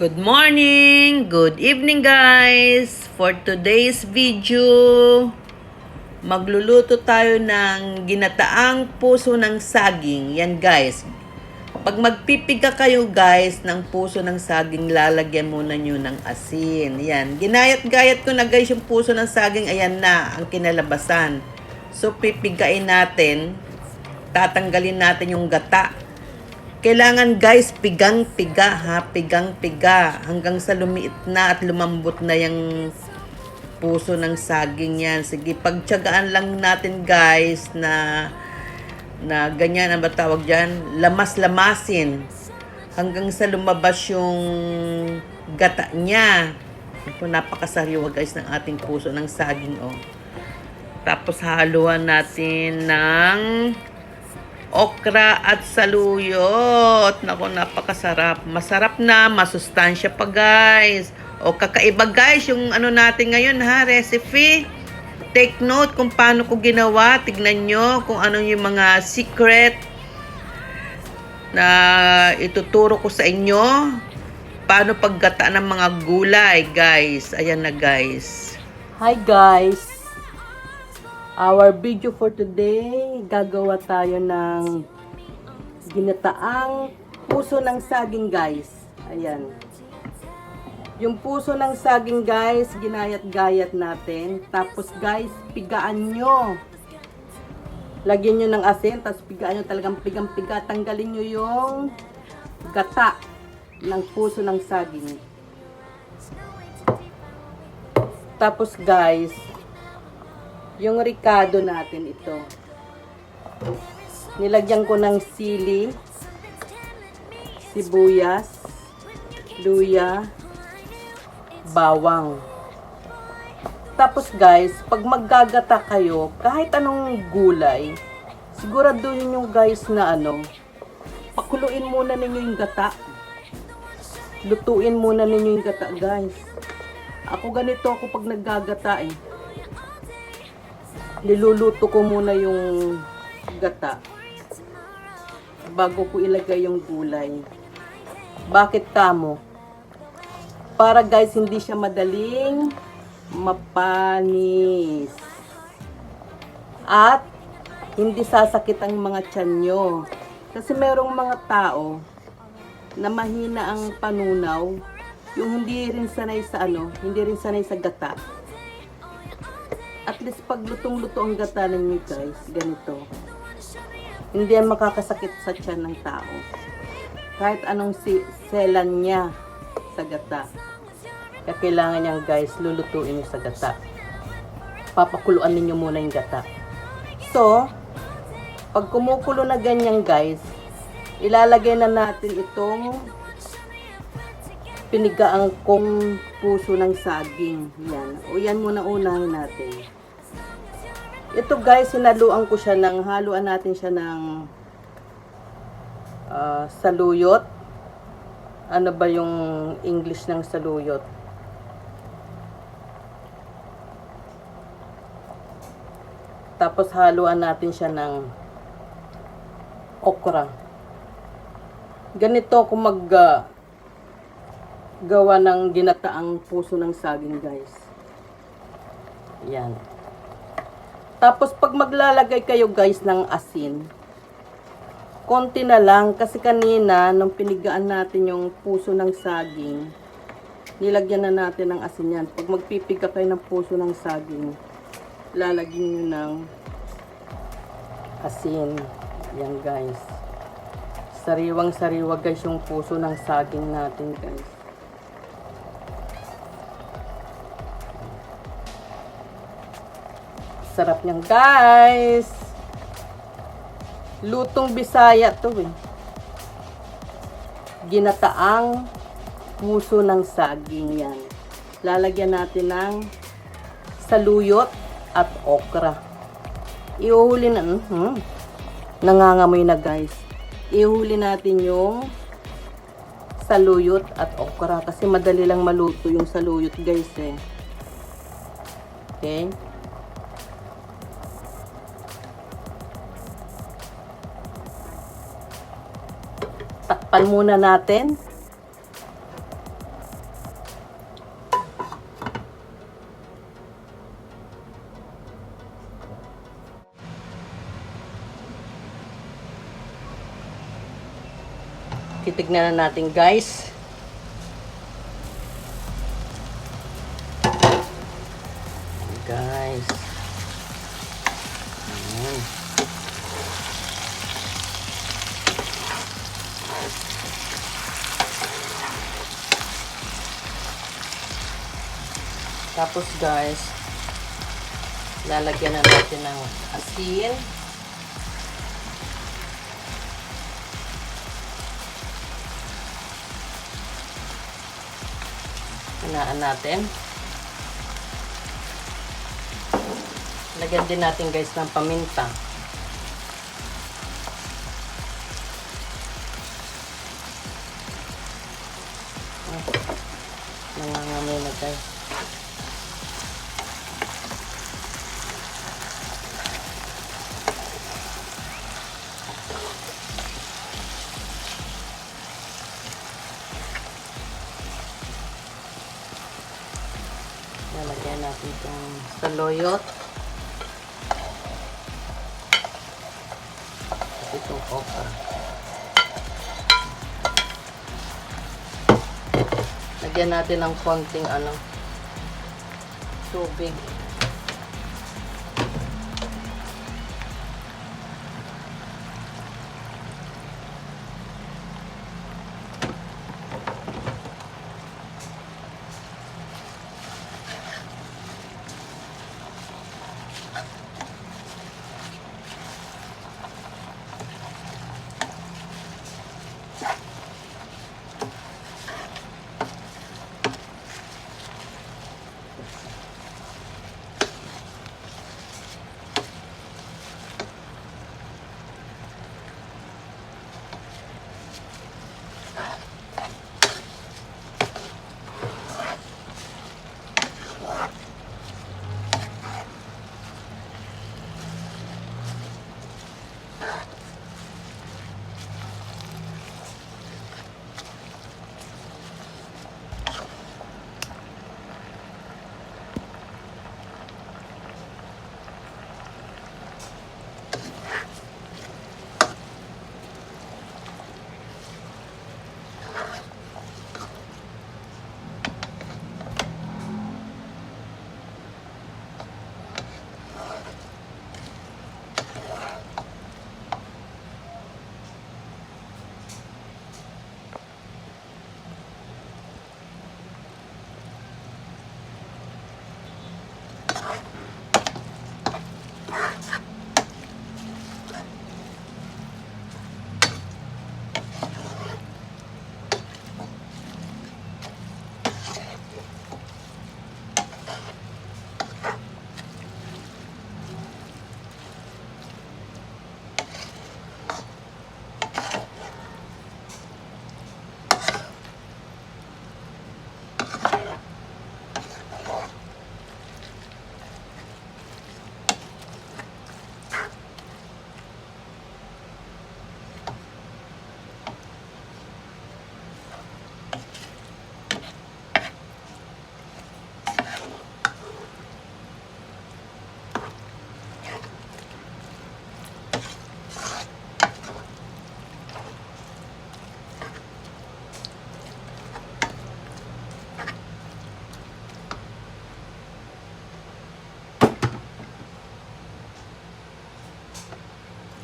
Good morning! Good evening guys! For today's video, magluluto tayo ng ginataang puso ng saging. Yan guys. Pag magpipiga kayo guys ng puso ng saging, lalagyan muna nyo ng asin. Yan. Ginayat-gayat ko na guys yung puso ng saging. Ayan na ang kinalabasan. So pipigain natin. Tatanggalin natin yung gata. Kailangan guys, pigang-piga ha, pigang-piga hanggang sa lumiit na at lumambot na yung puso ng saging yan. Sige, pagtyagaan lang natin guys na na ganyan ang ba tawag dyan? Lamas-lamasin hanggang sa lumabas yung gata niya. Ito, napakasariwa guys ng ating puso ng saging oh. Tapos haluan natin ng okra at saluyot. Nako, napakasarap. Masarap na, masustansya pa guys. O kakaiba guys yung ano natin ngayon ha, recipe. Take note kung paano ko ginawa. Tignan nyo kung ano yung mga secret na ituturo ko sa inyo. Paano paggata ng mga gulay guys. Ayan na guys. Hi guys. Our video for today, gagawa tayo ng ginataang puso ng saging guys. Ayan. Yung puso ng saging guys, ginayat-gayat natin. Tapos guys, pigaan nyo. Lagyan nyo ng asin, tapos pigaan nyo talagang pigang-piga. Tanggalin nyo yung gata ng puso ng saging. Tapos guys, yung ricado natin ito. Nilagyan ko ng sili, sibuyas, luya, bawang. Tapos guys, pag maggagata kayo, kahit anong gulay, siguraduhin nyo guys na ano, pakuluin muna ninyo yung gata. Lutuin muna ninyo yung gata guys. Ako ganito ako pag naggagata eh niluluto ko muna yung gata bago ko ilagay yung gulay. Bakit kamo? Para guys, hindi siya madaling mapanis. At hindi sasakit ang mga tiyan nyo. Kasi merong mga tao na mahina ang panunaw, yung hindi rin sanay sa ano, hindi rin sanay sa gata at least pag lutong-luto ang gata ninyo guys, ganito. Hindi yan makakasakit sa tiyan ng tao. Kahit anong si selan niya sa gata. Kaya kailangan niyang guys, lulutuin niyo sa gata. Papakuluan ninyo muna yung gata. So, pag kumukulo na ganyan guys, ilalagay na natin itong pinigaang kong puso ng saging. Yan. O yan muna unahin natin. Ito guys, sinaluan ko siya ng, haluan natin siya ng uh, saluyot. Ano ba yung English ng saluyot? Tapos haluan natin siya ng okra. Ganito kung mag uh, gawa ng ginataang puso ng saging guys. Yan. Tapos pag maglalagay kayo guys ng asin, konti na lang kasi kanina nung pinigaan natin yung puso ng saging, nilagyan na natin ng asin yan. Pag magpipiga kayo ng puso ng saging, lalagyan nyo ng asin. Yan guys. Sariwang sariwa guys yung puso ng saging natin guys. Sarap niyan, guys. Lutong Bisaya to eh. Ginataang puso ng saging yan. Lalagyan natin ng saluyot at okra. Iuhuli na, -huh. nangangamoy na guys. Ihuli natin yung saluyot at okra kasi madali lang maluto yung saluyot guys eh. Okay? Takpan muna natin. Titignan na natin guys. Tapos guys, lalagyan na natin ng asin. Hinaan natin. Lagyan din natin guys ng paminta. Ah, Nangangamoy na guys. Saloyot. At itong okra. Lagyan natin ng konting ano, tubig.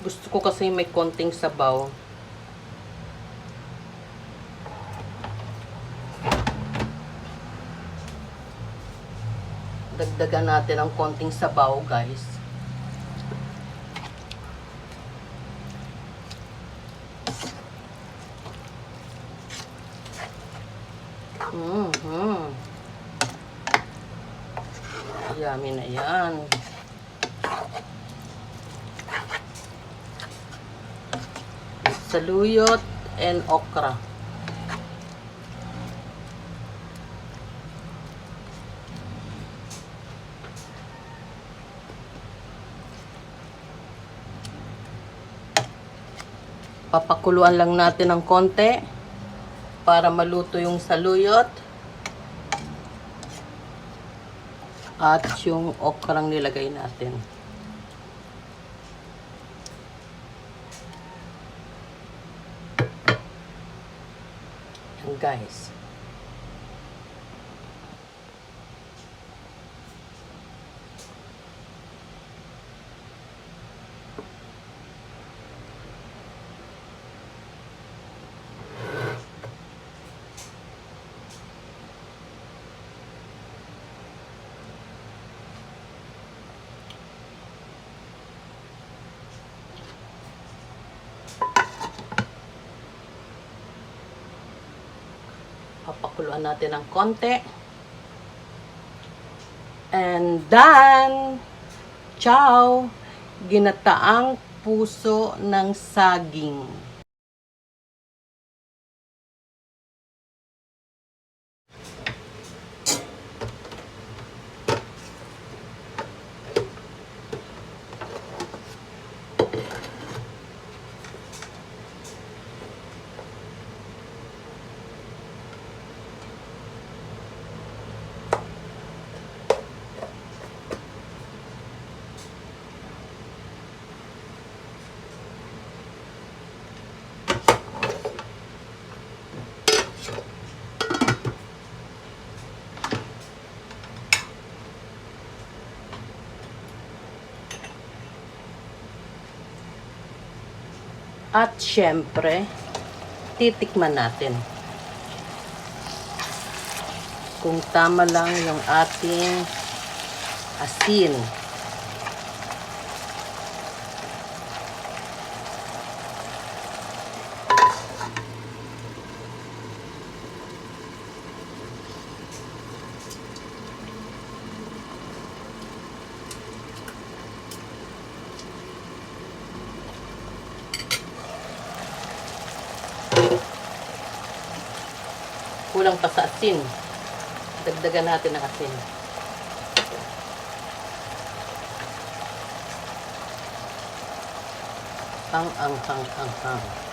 Gusto ko kasi may konting sabaw. Dagdagan natin ng konting sabaw, guys. Mm-hmm. Yummy na yan. Saluyot and okra. Papakuluan lang natin ng konti para maluto yung saluyot at yung okrang nilagay natin. Guys. Papakuluan natin ng konti. And done! Ciao! Ginataang puso ng saging. At syempre, titikman natin. Kung tama lang yung ating asin. Kulang pa sa asin. Dagdagan natin ng asin. Ang ang ang ang ang.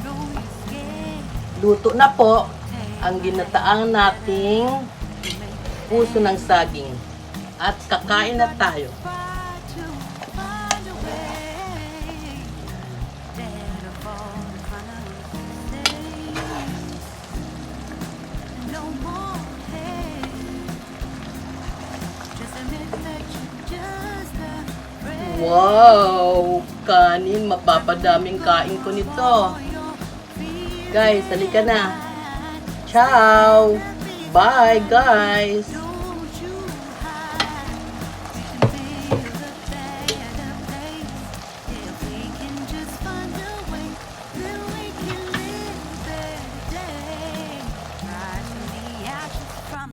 Know you're scared. Luto na po ang ginataang nating puso ng saging. At kakain na tayo. Wow! Kanin, mapapadaming kain ko nito. Guys, halika na. Ciao! Bye, guys!